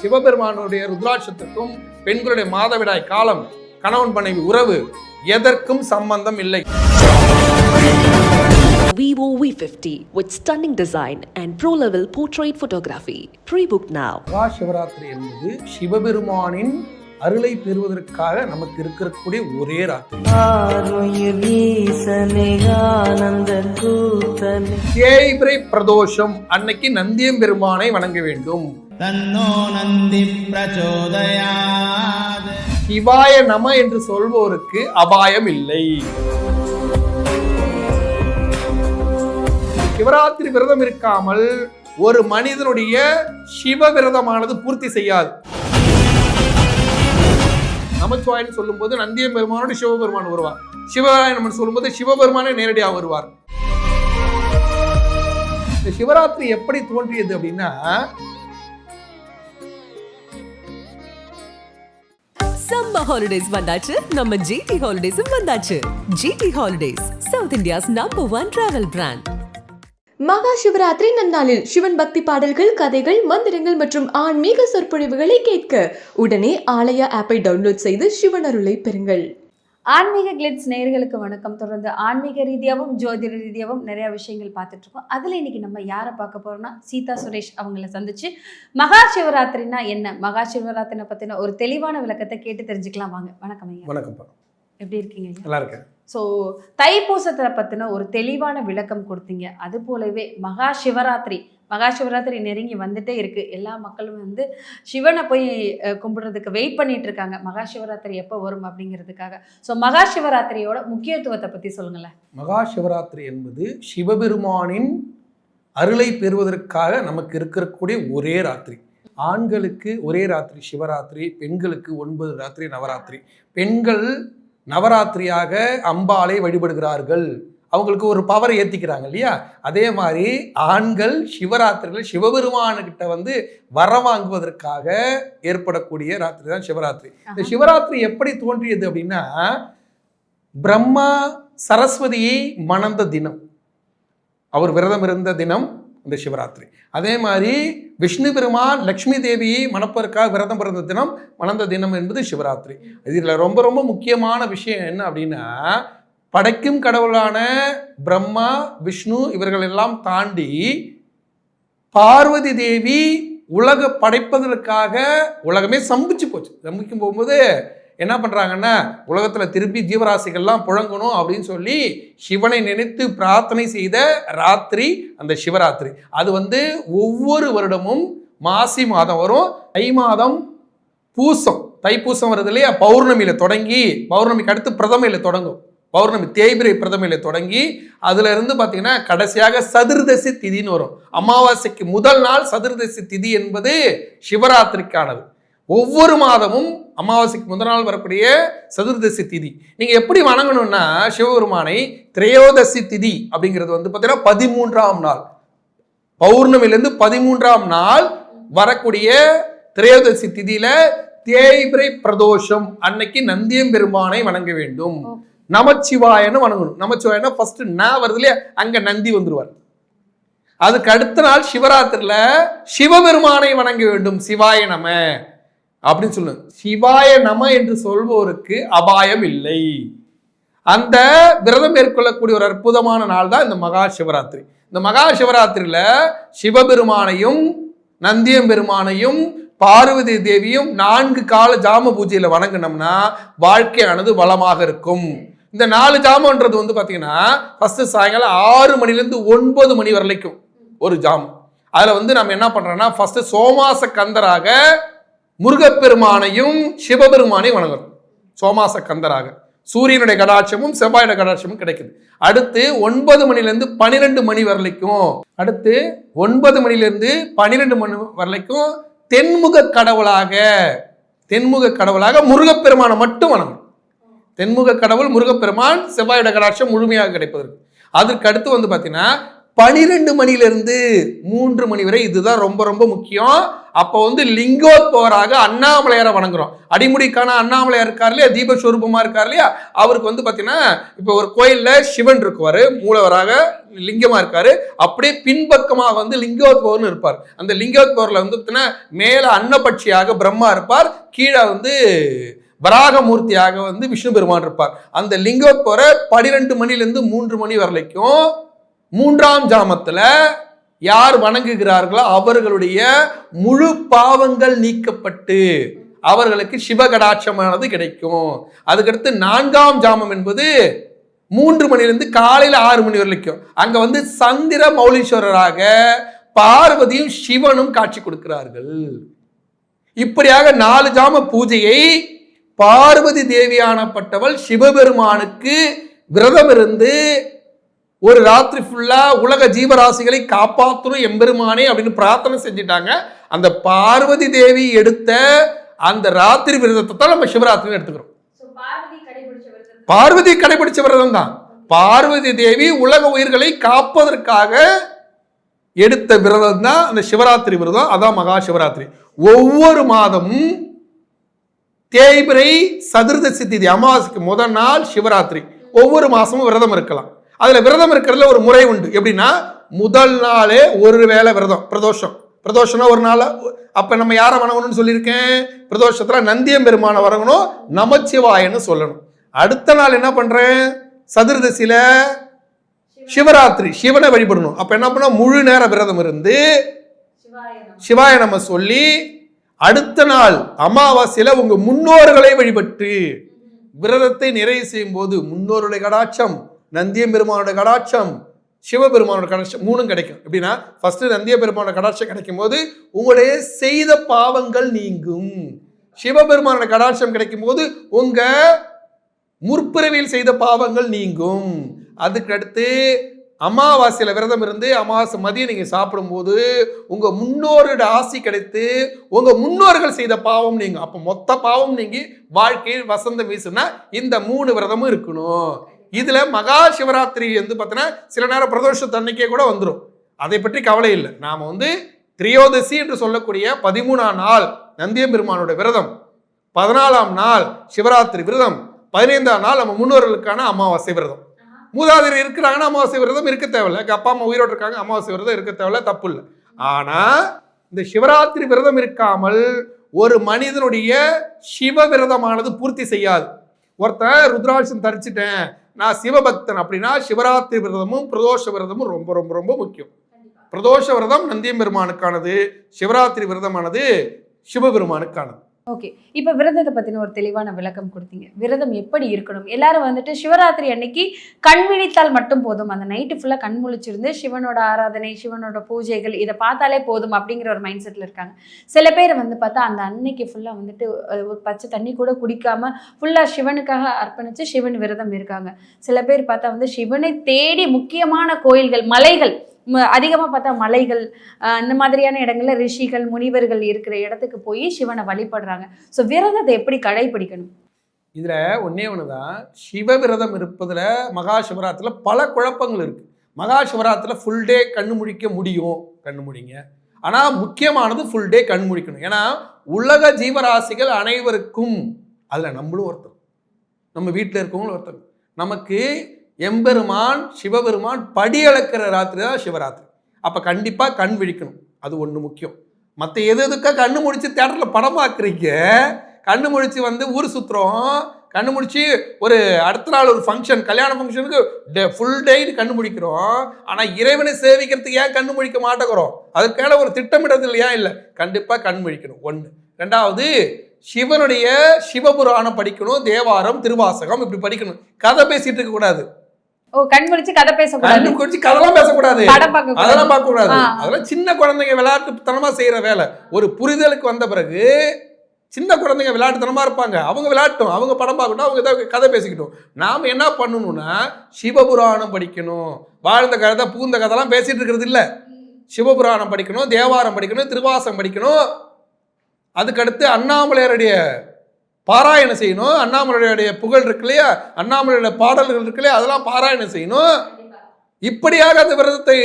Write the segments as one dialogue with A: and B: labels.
A: சிவபெருமானுடைய ருத்ராட்சத்துக்கும் பெண்களுடைய மாதவிடாய் காலம் கணவன் மனைவி உறவு எதற்கும் சம்பந்தம் இல்லை
B: Vivo V50 with stunning design and pro level portrait photography. Pre book now.
A: Shivaratri என்பது சிவபெருமானின் அருளை பெறுவதற்காக நமக்கு இருக்கக்கூடிய ஒரே ராத்திரி. தேய்பிரை பிரதோஷம். அன்னைக்கு நந்தியம் பெருமானை வணங்க வேண்டும்.
C: தன்னோ நந்தி பிரச்சோதயாது.
A: சிவாய நம என்று சொல்வோருக்கு அபாயம் இல்லை. சிவராத்திரி விரதம் இருக்காமல் ஒரு மனிதனுடைய சிவ விரதமானது பூர்த்தி செய்யாது. நமச்சிவாயன் சொல்லும்போது நந்தியம் பெருமானோட சிவபெருமான் வருவார். சிவராயணம் சொல்லும்போது சிவபெருமானே நேரடியாக வருவார். இந்த சிவராத்திரி எப்படி தோன்றியது அப்படின்னா
B: சம்மர் ஹாலிடேஸ் வந்தாச்சு. நம்ம ஜிடி ஹாலிடேஸும் வந்தாச்சு. GT holidays south India's number one travel brand
D: Maha Shivaratri நன்னாளில் சிவன் பக்தி பாடல்கள் கதைகள் மந்திரங்கள் மற்றும் ஆன்மீக சொற்பொழிவுகளை கேட்க உடனே ஆலயா ஆப்பை டவுன்லோட் செய்து சிவன் அருளை பெறுங்கள்.
E: ஆன்மீக கிளிட்ஸ் நேயர்களுக்கு வணக்கம். தொடர்ந்து ஆன்மீக ரீதியாகவும் ஜோதிட ரீதியாகவும் நிறைய விஷயங்கள் பார்த்துட்டு இருக்கோம் அதில் இன்னைக்கு நம்ம யாரை பார்க்க போறோம்னா சீதா சுரேஷ் அவங்கள சந்திச்சு மகா சிவராத்திரினா என்ன? மகா சிவராத்திரினை பத்தின ஒரு தெளிவான விளக்கத்தை கேட்டு தெரிஞ்சுக்கலாம். வாங்க. வணக்கம் ஐயா.
A: வணக்கம்ப்பா.
E: எப்படி இருக்கீங்க
A: நல்லா இருக்கேன்.
E: ஸோ தைப்பூசத்தை பற்றின ஒரு தெளிவான விளக்கம் கொடுத்தீங்க. அது போலவே மகா சிவராத்திரி மகா சிவராத்திரி நெருங்கி வந்துட்டே இருக்கு. எல்லா மக்களும் வந்து சிவனை போய் கும்பிடுறதுக்கு வெயிட் பண்ணிட்டு இருக்காங்க. மகா சிவராத்திரி எப்போ வரும் அப்படிங்கிறதுக்காக. ஸோ மகா சிவராத்திரியோட முக்கியத்துவத்தை பற்றி சொல்லுங்களேன்.
A: மகா சிவராத்திரி என்பது சிவபெருமானின் அருளை பெறுவதற்காக நமக்கு இருக்கக்கூடிய ஒரே ராத்திரி. ஆண்களுக்கு ஒரே ராத்திரி சிவராத்திரி பெண்களுக்கு ஒன்பது ராத்திரி நவராத்திரி. பெண்கள் நவராத்திரியாக அம்பாளை வழிபடுகிறார்கள். அவங்களுக்கு ஒரு பவரை ஏற்றிக்கிறாங்க இல்லையா? அதே மாதிரி ஆண்கள் சிவராத்திரியில் சிவபெருமானுக்கிட்ட வந்து வர வாங்குவதற்காக ஏற்படக்கூடிய ராத்திரி தான் சிவராத்திரி. இந்த சிவராத்திரி எப்படி தோன்றியது அப்படின்னா பிரம்மா சரஸ்வதியை மணந்த தினம். அவர் விரதம் இருந்த தினம் இந்த சிவராத்திரி. அதே மாதிரி விஷ்ணு பெருமான் லக்ஷ்மி தேவியை மணப்பதற்காக விரதம் பிறந்த தினம் மணந்த தினம் என்பது சிவராத்திரி. இதில் ரொம்ப ரொம்ப முக்கியமான விஷயம் என்ன அப்படின்னா படைக்கும் கடவுளான பிரம்மா விஷ்ணு இவர்கள் எல்லாம் தாண்டி பார்வதி தேவி உலக படைப்பதற்காக உலகமே சம்பிச்சு போச்சு. சம்பிக்கும் போகும்போது என்ன பண்ணுறாங்கன்னா உலகத்தில் திருப்பி ஜீவராசிகள்லாம் புழங்கணும் அப்படின்னு சொல்லி சிவனை நினைத்து பிரார்த்தனை செய்த ராத்திரி அந்த சிவராத்திரி. அது வந்து ஒவ்வொரு வருடமும் மாசி மாதம் வரும். தை மாதம் பூசம். தைப்பூசம் வருது இல்லையா? பௌர்ணமியில் தொடங்கி பௌர்ணமிக்கு அடுத்து பிரதமையில் தொடங்கும். பௌர்ணமி தேய்பிரை பிரதமையில் தொடங்கி அதுல இருந்து பார்த்தீங்கன்னா கடைசியாக சதுர்தசி திதின்னு வரும். அமாவாசைக்கு முதல் நாள் சதுர்தசி திதி என்பது சிவராத்திரிக்கானது. ஒவ்வொரு மாதமும் அமாவாசைக்கு முதல் நாள் வரக்கூடிய சதுர்தசி திதி. நீங்க எப்படி வணங்கணும்னா சிவபெருமானை திரையோதசி திதி அப்படிங்கிறது வந்து பார்த்தீங்கன்னா பதிமூன்றாம் நாள். பௌர்ணமியிலேருந்து பதிமூன்றாம் நாள் வரக்கூடிய திரையோதசி திதியில தேய்பிரை பிரதோஷம். அன்னைக்கு நந்தியம் பெருமானை வணங்க வேண்டும். நமச்சிவாயன்னு வணங்கணும். நமச்சிவாயனா ஃபர்ஸ்ட் ந வருது இல்லையா? அங்க நந்தி வந்துருவார். அதுக்கு அடுத்த நாள் சிவராத்திரில சிவபெருமானை வணங்க வேண்டும். சிவாய நம. அப்படின்னு சொல்லுங்க சிவாய நம என்று சொல்வோருக்கு அபாயம் இல்லை. அந்த விரதம் மேற்கொள்ளக்கூடிய ஒரு அற்புதமான நாள் தான் இந்த மகா சிவராத்திரி. இந்த மகா சிவராத்திரியில சிவபெருமானையும் நந்தியம் பெருமானையும் பார்வதி தேவியும் நான்கு கால ஜாம பூஜையில வணங்கினோம்னா வாழ்க்கையானது வளமாக இருக்கும். இந்த நாலு ஜாமன்றது வந்து பார்த்தீங்கன்னா ஃபர்ஸ்ட் சாயங்காலம் ஆறு மணிலேருந்து ஒன்பது மணி வரைக்கும் ஒரு ஜாமம். அதில் வந்து நம்ம என்ன பண்ணுறோன்னா ஃபர்ஸ்ட் சோமாச கந்தராக முருகப்பெருமானையும் சிவபெருமானையும் வணங்கணும் சோமாச கந்தராக. சூரியனுடைய கடாட்சமும் செவ்வாயுடைய கடாட்சமும் கிடைக்குது. அடுத்து ஒன்பது மணிலேருந்து பன்னிரெண்டு மணி வரைக்கும் அடுத்து ஒன்பது மணிலேருந்து பன்னிரெண்டு மணி வரைக்கும் தென்முக கடவுளாக தென்முக கடவுளாக முருகப்பெருமானை மட்டும் வணங்கணும் தென்முக கடவுள் முருகப்பெருமான் செவ்வாயுடைய கடாட்சம் முழுமையாக கிடைப்பதற்கு. அதற்கு அடுத்து வந்து பார்த்தீங்கன்னா பனிரெண்டு மணிலிருந்து மூன்று மணி வரை இதுதான் ரொம்ப ரொம்ப முக்கியம். அப்போ வந்து லிங்கோத்பவராக அண்ணாமலையாரை வணங்குறோம். அடிமுடிக்கான அண்ணாமலையார் இருக்கார் இல்லையா? தீபஸ்வரூபமாக இருக்கார் இல்லையா? அவருக்கு வந்து பார்த்தீங்கன்னா இப்போ ஒரு கோயிலில் சிவன் இருக்குவார் மூலவராக லிங்கமாக இருக்கார். அப்படியே பின்பக்கமாக வந்து லிங்கோத்பவர்னு இருப்பார். அந்த லிங்கோத்பவரில் வந்து பார்த்தீங்கன்னா மேலே அன்னபட்சியாக பிரம்மா இருப்பார். கீழே வந்து வராகமூர்த்தியாக வந்து விஷ்ணு பெருமான் இருப்பார். அந்த லிங்கோத்பவரை பனிரெண்டு மணிலேருந்து மூன்று மணி வரைக்கும் மூன்றாம் ஜாமத்தில் யார் வணங்குகிறார்களோ அவர்களுடைய முழு பாவங்கள் நீக்கப்பட்டு அவர்களுக்கு சிவகடாட்சமானது கிடைக்கும். அதுக்கடுத்து நான்காம் ஜாமம் என்பது மூன்று மணிலிருந்து காலையில் ஆறு மணி வரைக்கும். அங்க வந்து சந்திர மௌலீஸ்வரராக பார்வதியும் சிவனும் காட்சி கொடுக்கிறார்கள். இப்படியாக நாலு ஜாம பூஜையை பார்வதி தேவியானப்பட்டவள் சிவபெருமானுக்கு விரதம் இருந்து ஒரு ராத்திரி ஃபுல்லா உலக ஜீவராசிகளை காப்பாற்றணும் எம்பெருமானே அப்படின்னு பிரார்த்தனை செஞ்சிட்டாங்க. அந்த பார்வதி தேவி எடுத்த அந்த ராத்திரி விரதத்தை தான் நம்ம சிவராத்திரின்னு எடுத்துக்கிறோம். பார்வதி கடைபிடிச்ச விரதம் தான். பார்வதி தேவி உலக உயிர்களை காப்பதற்காக எடுத்த விரதம் தான் அந்த சிவராத்திரி விரதம். அதான் மகா சிவராத்திரி. ஒவ்வொரு மாதமும் தேய்பிரை சதுர்தசி திதி அமாவாசைக்கு முதல் நாள் சிவராத்திரி. ஒவ்வொரு மாசமும் விரதம் இருக்கலாம். அதில் விரதம் இருக்கிறதுல ஒரு முறை உண்டு. எப்படின்னா முதல் நாளே ஒரு வேளை விரதம் பிரதோஷம். பிரதோஷம்னா ஒரு நாள் அப்போ நம்ம யாரை வணங்கணும்னு சொல்லியிருக்கேன்? பிரதோஷத்தில் நந்தியம் பெருமானை வணங்கணும் நமச்சிவாயன்னு சொல்லணும். அடுத்த நாள் என்ன பண்ணுறேன் சதுர்தசியில் சிவராத்திரி சிவனை வழிபடணும். அப்போ என்ன பண்ணால் முழு நேர விரதம் இருந்து சிவாய நம்ம சொல்லி அடுத்த நாள் அமாவாசையில் உங்கள் முன்னோர்களை வழிபட்டு விரதத்தை நிறைவு செய்யும் போது முன்னோருடைய கடாட்சம் நந்தியம் பெருமானோட கடாட்சம் சிவபெருமானோட கடாட்சம் மூணும் கிடைக்கும். எப்படின்னா ஃபஸ்ட்டு நந்திய பெருமானோட கடாட்சம் கிடைக்கும் போது உங்களுடைய செய்த பாவங்கள் நீங்கும். சிவபெருமானோட கடாட்சம் கிடைக்கும் போது உங்கள் முற்பிறவியில் செய்த பாவங்கள் நீங்கும். அதுக்கடுத்து அமாவாசையில் விரதம் இருந்து அமாவாசை மதியம் நீங்கள் சாப்பிடும்போது உங்கள் முன்னோரோட ஆசி கிடைத்து உங்கள் முன்னோர்கள் செய்த பாவம் நீங்கள் அப்போ மொத்த பாவம் நீங்கி வாழ்க்கையில் வசந்தம் வீசுனா இந்த மூணு விரதமும் இருக்கணும். இதில் மகா சிவராத்திரி வந்து பார்த்தீங்கன்னா சில நேரம் பிரதோஷத்தன்னைக்கே கூட வந்துடும் அதை பற்றி கவலை இல்லை. நாம் வந்து திரியோதசி என்று சொல்லக்கூடிய பதிமூணாம் நாள் நந்தியம் பெருமானோட விரதம் பதினாலாம் நாள் சிவராத்திரி விரதம் பதினைந்தாம் நாள் நம்ம முன்னோர்களுக்கான அமாவாசை விரதம். மூதாதையர் இருக்கிறாங்கன்னா அமாவாசை விரதம் இருக்க தேவையில்ல. அப்பா அம்மா உயிரோடு இருக்காங்க அமாவாசை விரதம் இருக்க தேவையில்ல தப்பு இல்லை. ஆனால் இந்த சிவராத்திரி விரதம் இருக்காமல் ஒரு மனிதனுடைய சிவ விரதமானது பூர்த்தி செய்யாது. ஒருத்தன் ருத்ராட்சம் தரிச்சிட்டேன் நான் சிவபக்தன் அப்படின்னா சிவராத்திரி விரதமும் பிரதோஷ விரதமும் ரொம்ப ரொம்ப ரொம்ப முக்கியம். பிரதோஷ விரதம் நந்தியம் பெருமானுக்கானது சிவராத்திரி விரதமானது சிவபெருமானுக்கானது.
E: ஓகே இப்போ விரதத்தை பற்றின ஒரு தெளிவான விளக்கம் கொடுத்தீங்க. விரதம் எப்படி இருக்கணும்? எல்லாரும் வந்துட்டு சிவராத்திரி அன்னைக்கு கண் விழித்தால் மட்டும் போதும். அந்த நைட்டு ஃபுல்லாக கண் முழிச்சிருந்து சிவனோட ஆராதனை சிவனோட பூஜைகள் இதை பார்த்தாலே போதும் அப்படிங்கிற ஒரு மைண்ட் செட்டில் இருக்காங்க. சில பேர் வந்து பார்த்தா அந்த அன்னைக்கு ஃபுல்லாக வந்துட்டு ஒரு பச்சை தண்ணி கூட குடிக்காமல் ஃபுல்லாக சிவனுக்காக அர்ப்பணித்து சிவன் விரதம் இருக்காங்க. சில பேர் பார்த்தா வந்து சிவனை தேடி முக்கியமான கோயில்கள் மலைகள் அதிகமாக பார்த்தா மலைகள் இந்த மாதிரியான இடங்கள்ல ரிஷிகள் முனிவர்கள் இருக்கிற இடத்துக்கு போய் சிவனை வழிபடுறாங்க. ஸோ விரதத்தை எப்படி கடைபிடிக்கணும்?
A: இதில் ஒன்றே ஒன்று சிவ விரதம் இருப்பதில் மகா சிவராத்திரில பல குழப்பங்கள் இருக்குது மகா சிவராத்திரில ஃபுல் டே கண்ணு முழிக்க முடியும் கண்ணு முடிங்க ஆனால் முக்கியமானது ஃபுல் டே கண் முழிக்கணும். ஏன்னா உலக ஜீவராசிகள் அனைவருக்கும் அதில் நம்மளும் ஒருத்தர். நம்ம வீட்டில் இருக்கவங்களும் ஒருத்தர். நமக்கு எம்பெருமான் சிவபெருமான் படி அளக்கிற ராத்திரி தான் சிவராத்திரி. அப்போ கண்டிப்பாக கண் விழிக்கணும். அது ஒன்று முக்கியம். மற்ற எது எதுக்காக கண்ணு முடிச்சு தேட்டரில் படம் பார்க்குறீங்க கண்ணு முடிச்சு வந்து ஊர் சுற்றுறோம் கண்ணு முடிச்சு ஒரு அடுத்த நாள் ஒரு ஃபங்க்ஷன் கல்யாண ஃபங்க்ஷனுக்கு ஃபுல் டேன்னு கண்ணு முடிக்கிறோம் ஆனால் இறைவனை சேவிக்கிறதுக்கு ஏன் கண்ணு முழிக்க மாட்டேங்கிறோம்? அதுக்கான ஒரு திட்டமிடுறது ஏன் இல்லை? கண்டிப்பாக கண் முழிக்கணும். ஒன்று ரெண்டாவது சிவனுடைய சிவபுராணம் படிக்கணும். தேவாரம் திருவாசகம் இப்படி படிக்கணும். கதை பேசிட்டு இருக்கக்கூடாது
E: ஓ கண் முழிச்சு கதை பேசக்கூடாது.
A: குறிச்சு கதைலாம் பேசக்கூடாது.
E: படம் பார்க்க கூடாது.
A: அதெல்லாம் பார்க்க கூடாது. அதெல்லாம் சின்ன குழந்தைங்க விளையாட்டுத்தனமா செய்யற வேலை. ஒரு புரிதலுக்கு வந்த பிறகு சின்ன குழந்தைங்க விளையாட்டுத்தனமா இருப்பாங்க. அவங்க விளையாட்டும். அவங்க படம் பார்க்கட்டும். அவங்க ஏதாவது கதை பேசிக்கிட்டோம். நாம என்ன பண்ணணும்னா சிவபுராணம் படிக்கணும். வாழ்ந்த கதை பூந்த கதைலாம் பேசிட்டு இருக்கிறது இல்ல. சிவபுராணம் படிக்கணும் தேவாரம் படிக்கணும் திருவாசம் படிக்கணும். அதுக்கடுத்து அண்ணாமலையாருடைய பாராயணம் செய்யணும். அண்ணாமலையுடைய புகழ் இருக்கு இல்லையா? அண்ணாமலையோட பாடல்கள் இருக்கு இல்லையா? அதெல்லாம் பாராயணம் செய்யணும். இப்படியாக அந்த விரதத்தை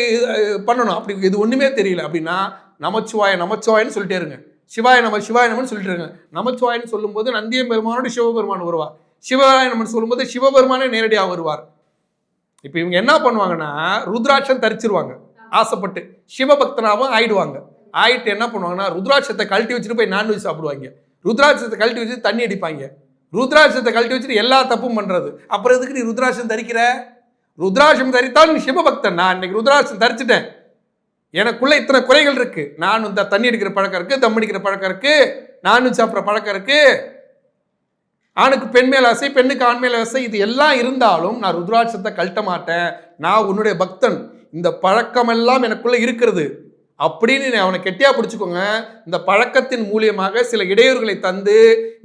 A: பண்ணணும். அப்படி இது ஒண்ணுமே தெரியல. அப்படின்னா நமச்சிவாய நமச்சிவாயன்னு சொல்லிட்டே இருங்க. சிவாய நம சிவாய நமன்னு சொல்லிட்டு இருங்க. நமச்சிவாயன்னு சொல்லும்போது நந்தியம் பெருமானோட சிவபெருமான் வருவார். சிவாய நமன் சொல்லும்போது சிவபெருமானே நேரடியாக வருவார். இப்போ இவங்க என்ன பண்ணுவாங்கன்னா ருத்ராட்சம் தரிச்சிருவாங்க. ஆசைப்பட்டு சிவபக்தனாகவும் ஆயிடுவாங்க. ஆயிட்டு என்ன பண்ணுவாங்கன்னா ருத்ராட்சத்தை கழட்டி வச்சுட்டு போய் நான்வெஜ் சாப்பிடுவாங்க. ருத்ராட்சத்தை கழட்டி வச்சு தண்ணி அடிப்பாங்க. ருத்ராட்சத்தை கழட்டி வச்சுட்டு எல்லா தப்பும் பண்ணுறது அப்புறம் எதுக்கு நீ ருத்ராட்சம் தரிக்கிற? ருத்ராட்சம் தரித்தால் நீ சிவபக்தன். நான் இன்னைக்கு ருத்ராட்சம் தரிச்சிட்டேன். எனக்குள்ள இத்தனை குறைகள் இருக்கு. நான் இந்த தண்ணி அடிக்கிற பழக்கம் இருக்கு தம் அடிக்கிற பழக்கம் இருக்கு நானும் சாப்பிட்ற பழக்கம் இருக்கு. ஆணுக்கு பெண் மேல் ஆசை பெண்ணுக்கு ஆண் மேல் ஆசை இது எல்லாம் இருந்தாலும் நான் ருத்ராட்சத்தை கழட்ட மாட்டேன். நான் உன்னுடைய பக்தன். இந்த பழக்கமெல்லாம் எனக்குள்ள இருக்கிறது. அப்படின்னு நீ அவனை கெட்டியா பிடிச்சுக்கோங்க. இந்த பழக்கத்தின் மூலியமாக சில இடையூறுகளை தந்து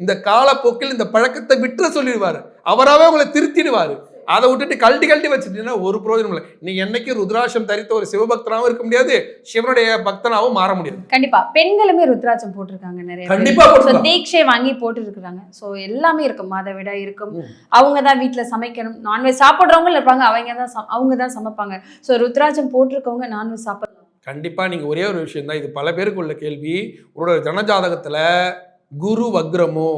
A: இந்த காலப்போக்கில் இந்த பழக்கத்தை விட்டுற சொல்லிடுவாரு. அவராகவே உங்களை திருத்திடுவாரு. அதை விட்டுட்டு கழட்டி கழட்டி வச்சுட்டீங்கன்னா ஒரு பிரயோஜனம் இல்லை. நீ என்னைக்கு ருத்ராட்சம் தரித்த ஒரு சிவபக்தனாகவும் இருக்க முடியாது. சிவனுடைய பக்தனாகவும் மாற முடியாது.
E: கண்டிப்பா. பெண்களுமே ருத்ராட்சம் போட்டிருக்காங்க நிறைய.
A: கண்டிப்பா.
E: தீட்சை வாங்கி போட்டு இருக்கிறாங்க ஸோ எல்லாமே இருக்கும். மாதவிடா இருக்கும்.
A: ம்.
E: அவங்க தான் வீட்டில் சமைக்கணும். நான்வெஜ் சாப்பிட்றவங்க இருப்பாங்க. அவங்க தான் அவங்க தான் சமைப்பாங்க. ஸோ ருத்ராட்சம் போட்டிருக்கவங்க நான்வெஜ் சாப்பிடலாம்.
A: கண்டிப்பா நீங்க ஒரே ஒரு விஷயம் தான் இது பல பேருக்கு உள்ள கேள்வி. உங்களோட ஜனஜாதகத்துல குரு வக்ரமோ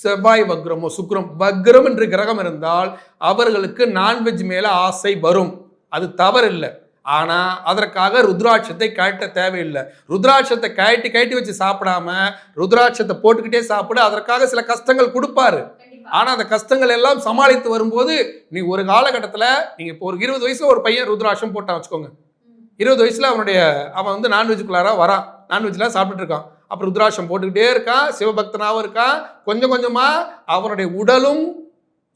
A: செவ்வாய் வக்ரமோ சுக்கிரம் வக்ரம் என்று கிரகம் இருந்தால் அவர்களுக்கு நான்வெஜ் மேல ஆசை வரும். அது தவறில்லை. ஆனா அதற்காக ருத்ராட்சத்தை கழட்ட தேவையில்லை. ருத்ராட்சத்தை கழட்டி கழட்டி வச்சு சாப்பிடாம ருத்ராட்சத்தை போட்டுக்கிட்டே சாப்பிட அதற்காக சில கஷ்டங்கள் கொடுப்பாரு. ஆனா அந்த கஷ்டங்கள் எல்லாம் சமாளித்து வரும்போது நீ ஒரு காலகட்டத்துல நீங்க இப்போ ஒரு இருபது வயசுல ஒரு பையன் ருத்ராட்சம் போட்டான் வச்சுக்கோங்க. இருபது வயசில் அவனுடைய அவன் வந்து நான்வெஜ்குள்ளாராக வரான் நான்வெஜ்லாம் சாப்பிட்டுட்டு இருக்கான் அப்புறம் ருத்ராட்சம் போட்டுக்கிட்டே இருக்கான் சிவபக்தனாகவும் இருக்கான் கொஞ்சம் கொஞ்சமாக அவனுடைய உடலும்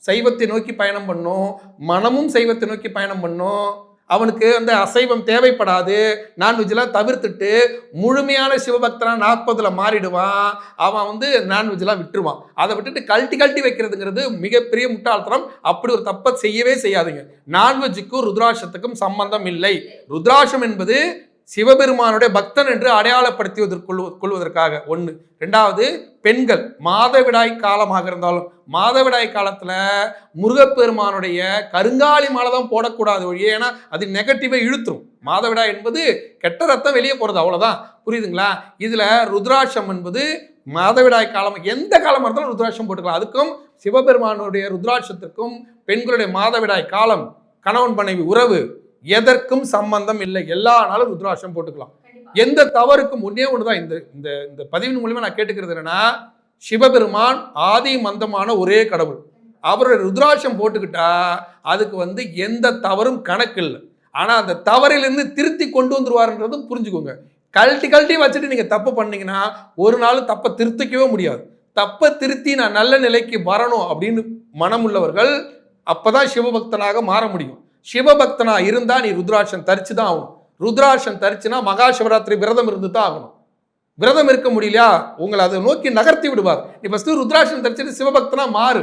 A: சைவத்தை நோக்கி பயணம் பண்ணும் மனமும் சைவத்தை நோக்கி பயணம் பண்ணும். அவனுக்கு அந்த அசைவம் தேவைப்படாது. நான்வெஜ்லாம் தவிர்த்துட்டு முழுமையான சிவபக்தனாக நாற்பதில் மாறிடுவான். அவன் வந்து நான்வெஜ்லாம் விட்டுருவான். அதை விட்டுட்டு கழட்டி கழட்டி வைக்கிறதுங்கிறது மிகப்பெரிய முட்டாள்தனம். அப்படி ஒரு தப்பை செய்யவே செய்யாதுங்க. நான்வெஜ்ஜுக்கும் ருத்ராட்சத்துக்கும் சம்பந்தம் இல்லை. ருத்ராட்சம் என்பது சிவபெருமானுடைய பக்தன் என்று அடையாளப்படுத்துவதற்கு கொள்வதற்காக. ஒன்று ரெண்டாவது பெண்கள் மாதவிடாய் காலமாக இருந்தாலும் மாதவிடாய் காலத்தில் முருகப்பெருமானுடைய கருங்காலி மாலை தான் போடக்கூடாது ஒழிய ஏன்னா அது நெகட்டிவை இழுத்துரும். மாதவிடாய் என்பது கெட்ட ரத்தம் வெளியே போகிறது அவ்வளோதான் புரியுதுங்களா? இதில் ருத்ராட்சம் என்பது மாதவிடாய் காலம் எந்த காலமாக இருந்தாலும் ருத்ராட்சம் போட்டுக்கலாம். அதுக்கும் சிவபெருமானுடைய ருத்ராட்சத்திற்கும் பெண்களுடைய மாதவிடாய் காலம் கணவன் மனைவி உறவு எதற்கும் சம்பந்தம் இல்லை. எல்லா நாளும் ருத்ராட்சம் போட்டுக்கலாம். எந்த தவறுக்கும் ஒன்னே ஒண்ணுதான். இந்த இந்த இந்த பதிவின் மூலியமா நான் கேட்டுக்கிறது என்னன்னா சிவபெருமான் ஆதி மந்தமான ஒரே கடவுள். அவருடைய ருத்ராட்சம் போட்டுக்கிட்டா அதுக்கு வந்து எந்த தவறும் கணக்கு இல்லை. ஆனா அந்த தவறிலிருந்து திருத்தி கொண்டு வந்துருவாருன்றதும் புரிஞ்சுக்கோங்க. கழட்டி கழட்டி வச்சுட்டு நீங்க தப்பு பண்ணீங்கன்னா ஒரு நாள் தப்பை திருத்திக்கவே முடியாது. தப்பை திருத்தி நான் நல்ல நிலைக்கு வரணும் அப்படின்னு மனம் உள்ளவர்கள் அப்பதான் சிவபக்தனாக மாற முடியும். சிவபக்தனா இருந்தா நீ ருத்ராட்சம் தரிச்சு தான் ஆகணும். ருத்ராட்சம் தரிச்சுனா மகா சிவராத்திரி விரதம் இருந்து தான் ஆகணும். விரதம் இருக்க முடியலையா? உங்களை அதை நோக்கி நகர்த்தி விடுவார். நீ ஃபஸ்ட்டு ருத்ராட்சம் தரிச்சிட்டு சிவபக்தனா மாறு.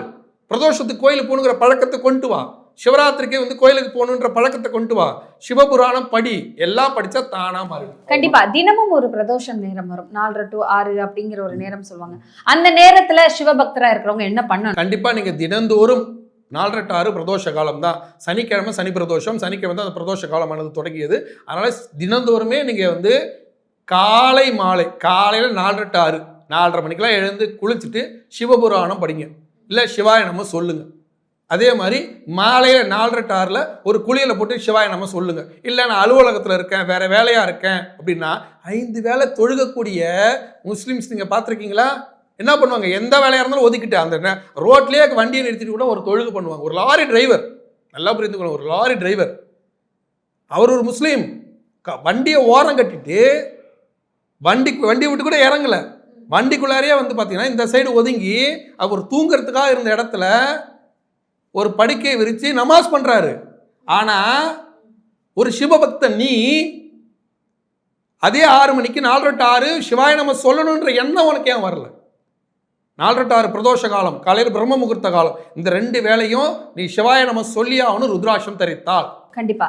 A: பிரதோஷத்துக்கு கோயிலுக்கு போகணுங்கிற பழக்கத்தை கொண்டு வா. சிவராத்திரிக்கு வந்து கோயிலுக்கு போகணுன்ற பழக்கத்தை கொண்டு வா. சிவபுராணம் படி எல்லாம் படிச்சா தானா மாறிடும்.
E: கண்டிப்பா. தினமும் ஒரு பிரதோஷம் நேரம் வரும். நாலரை டு ஆறு அப்படிங்கிற ஒரு நேரம் சொல்லுவாங்க. அந்த நேரத்துல சிவபக்தரா இருக்கிறவங்க என்ன பண்ணணும்?
A: கண்டிப்பா நீங்க தினந்தோறும் நாலரை ஆறு பிரதோஷ காலம் தான் சனிக்கிழமை சனி பிரதோஷம் சனிக்கிழமை தான் அந்த பிரதோஷ காலமானது தொடங்கியது. அதனால் தினந்தோறுமே நீங்கள் வந்து காலை மாலை காலையில் நாலரை ஆறு நாலரை மணிக்கெல்லாம் எழுந்து குளிச்சுட்டு சிவபுராணம் படிங்க. இல்லை சிவாய நம்ம சொல்லுங்க. அதே மாதிரி மாலையில் நாலரை ஒரு குளியில் போட்டு சிவாய நம்ம சொல்லுங்கள் இல்லை நான் அலுவலகத்தில் இருக்கேன் வேறு வேலையாக இருக்கேன் அப்படின்னா ஐந்து வேளை தொழுகக்கூடிய முஸ்லீம்ஸ் நீங்கள் பார்த்துருக்கீங்களா? என்ன பண்ணுவாங்க? எந்த வேலையாக இருந்தாலும் ஒதுக்கிட்டு அந்த ரோட்லேயே வண்டியை நிறுத்திட்டு கூட ஒரு தொழுகு பண்ணுவாங்க. ஒரு லாரி டிரைவர் நல்லா புரிந்துக்கணும். ஒரு லாரி டிரைவர் அவர் ஒரு முஸ்லீம். க- வண்டியை ஓரம் கட்டிட்டு வண்டி வண்டி விட்டு கூட இறங்கல. வண்டிக்குள்ளாரையே வந்து பார்த்தீங்கன்னா இந்த சைடு ஒதுங்கி அவர் தூங்கிறதுக்காக இருந்த இடத்துல ஒரு படுக்கையை விரித்து நமாஸ் பண்ணுறாரு ஆனால் ஒரு சிவபக்தன் நீ அதே ஆறு மணிக்கு நாலு to ஆறு சிவாய நம்ம சொல்லணுன்ற எண்ணம் உனக்கு ஏன் வரல? நாலரை to ஆறு பிரதோஷ காலம் காலையில் பிரம்ம முகூர்த்த காலம். இந்த ரெண்டு வேளையும் நீ சிவாய நம்ம சொல்லி ஆகணும் ருத்ராட்சம் தரித்தால்
E: கண்டிப்பா.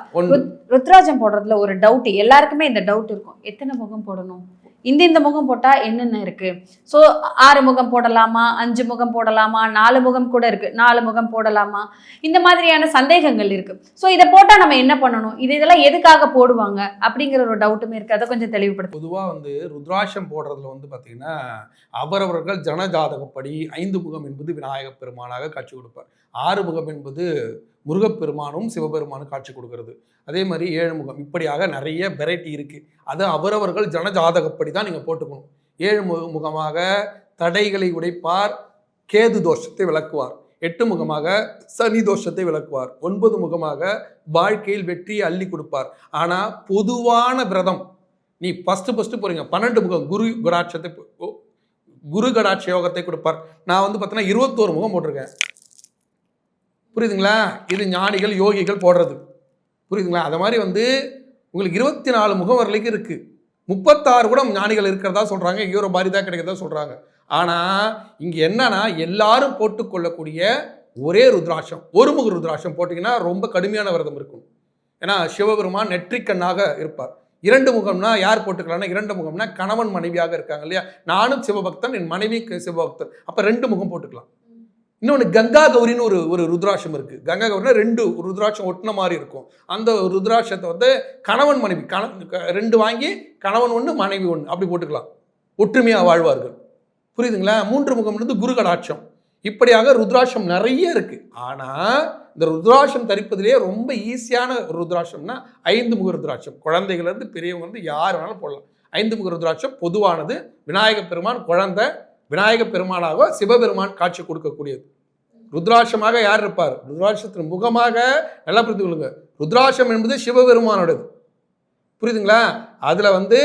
E: ருத்ராஜம் போடுறதுல ஒரு டவுட் எல்லாருக்குமே இந்த டவுட் இருக்கும். எத்தனை முகம் போடணும்? இந்த இந்த முகம் போட்டால் என்னென்ன இருக்குது ஸோ ஆறு முகம் போடலாமா? அஞ்சு முகம் போடலாமா? நாலு முகம் கூட இருக்குது நாலு முகம் போடலாமா? இந்த மாதிரியான சந்தேகங்கள் இருக்குது ஸோ இதை போட்டால் நம்ம என்ன பண்ணணும்? இது இதெல்லாம் எதுக்காக போடுவாங்க? அப்படிங்கிற ஒரு டவுட்டுமே இருக்குது அதை கொஞ்சம் தெளிவுபடுத்தும்
A: பொதுவாக வந்து ருத்ராட்சம் போடுறதுல வந்து பார்த்தீங்கன்னா அவரவர்கள் ஜனஜாதகப்படி ஐந்து முகம் என்பது விநாயகப் பெருமானாக காட்சி கொடுப்பார். ஆறு முகம் என்பது முருகப்பெருமானும் சிவபெருமானும் காட்சி கொடுக்கறது. அதே மாதிரி ஏழு முகம் இப்படியாக நிறைய வெரைட்டி இருக்குது அது அவரவர்கள் ஜனஜாதகப்படி தான் நீங்கள் போட்டுக்கணும். ஏழு முகமாக தடைகளை உடைப்பார் கேது தோஷத்தை விளக்குவார். எட்டு முகமாக சனி தோஷத்தை விளக்குவார். ஒன்பது முகமாக வாழ்க்கையில் வெற்றியை அள்ளி கொடுப்பார். ஆனால் பொதுவான விரதம் நீ ஃபஸ்ட்டு ஃபஸ்ட்டு போகிறீங்க பன்னெண்டு முகம் குரு கடாட்சத்தை குரு கடாட்ச யோகத்தை கொடுப்பார். நான் வந்து பார்த்தீங்கன்னா இருபத்தோரு முகம் போட்டிருக்கேன். புரியுதுங்களா? இது ஞானிகள் யோகிகள் போடுறது. புரியுதுங்களா? அது மாதிரி வந்து உங்களுக்கு இருபத்தி நாலு முகம் இருக்குது முப்பத்தாறு கூட ஞானிகள் இருக்கிறதா சொல்கிறாங்க ஹீரோ பாரி தான் கிடைக்கிறதா சொல்கிறாங்க ஆனால் இங்கே என்னன்னா எல்லாரும் போட்டுக்கொள்ளக்கூடிய ஒரே ருத்ராட்சம் ஒரு முக ருத்ராட்சம் போட்டிங்கன்னா ரொம்ப கடுமையான விரதம் இருக்கும் ஏன்னா சிவபெருமான் நெற்றிக்கண்ணாக இருப்பார். இரண்டு முகம்னா யார் போட்டுக்கலாம்னா இரண்டு முகம்னா கணவன் மனைவியாக இருக்காங்க இல்லையா? நானும் சிவபக்தன் என் மனைவி சிவபக்தன். அப்போ ரெண்டு முகம் போட்டுக்கலாம். இன்னொன்று கங்கா கௌரின்னு ஒரு ஒரு ருத்ராட்சம் இருக்குது கங்கா கௌரினா ரெண்டு ருத்ராட்சம் ஒட்டின மாதிரி இருக்கும். அந்த ருத்ராட்சத்தை வந்து கணவன் மனைவி கண க- ரெண்டு வாங்கி கணவன் ஒன்று மனைவி ஒன்று அப்படி போட்டுக்கலாம். ஒற்றுமையாக வாழ்வார்கள். புரியுதுங்களா? மூன்று முகம்ன்றது குரு கடாட்சம் இப்படியாக ருத்ராட்சம் நிறைய இருக்குது ஆனால் இந்த ருத்ராட்சம் தரிப்பதிலேயே ரொம்ப ஈஸியான ருத்ராட்சம்னா ஐந்து முக ருத்ராட்சம். குழந்தைகள்லேருந்து பெரியவங்க வந்து யார் வேணாலும் போடலாம். ஐந்து முக ருத்ராட்சம் பொதுவானது. விநாயகப் பெருமான் குழந்தை விநாயகப் பெருமானாக சிவபெருமான் காட்சி கொடுக்கக்கூடியது. ருத்ராட்சமாக யார் இருப்பார்? ருத்ராட்சத்தின் முகமாக நல்லா புரிந்து கொள்ளுங்க. ருத்ராட்சம் என்பது சிவபெருமானோடது புரியுதுங்களா? அதில் வந்து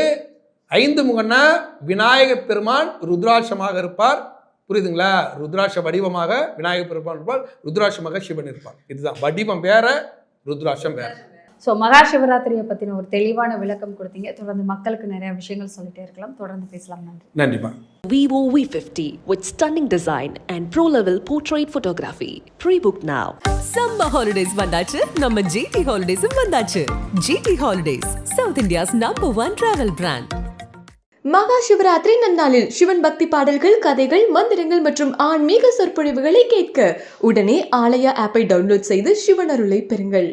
A: ஐந்து முகன்னா விநாயக பெருமான் ருத்ராட்சமாக இருப்பார். புரியுதுங்களா? ருத்ராட்ச வடிவமாக விநாயகப் பெருமான் இருப்பார். ருத்ராட்சமாக சிவன் இருப்பார். இதுதான் வடிவம் வேற ருத்ராட்சம் வேற.
E: ஸோ மகா சிவராத்திரியை பற்றின ஒரு தெளிவான விளக்கம் கொடுத்தீங்க. தொடர்ந்து மக்களுக்கு நிறைய விஷயங்கள் சொல்லிட்டே இருக்கலாம். தொடர்ந்து பேசலாம். நன்றி.
A: நன்றிப்பா
B: Vivo V50 with stunning design and pro-level portrait photography. Pre-book now. Summer holidays வந்தாச்சு. நம்ம GT Holidays வந்தாச்சு. GT Holidays, South India's number one travel brand.
D: மகா சிவராத்திரி நன்னாளில் சிவன் பக்தி பாடல்கள் கதைகள் மந்திரங்கள் மற்றும் ஆன்மீக சொற்பொழிவுகளை கேட்க உடனே ஆலயா ஆப்பை டவுன்லோட் செய்து சிவன் அருளை பெறுங்கள்.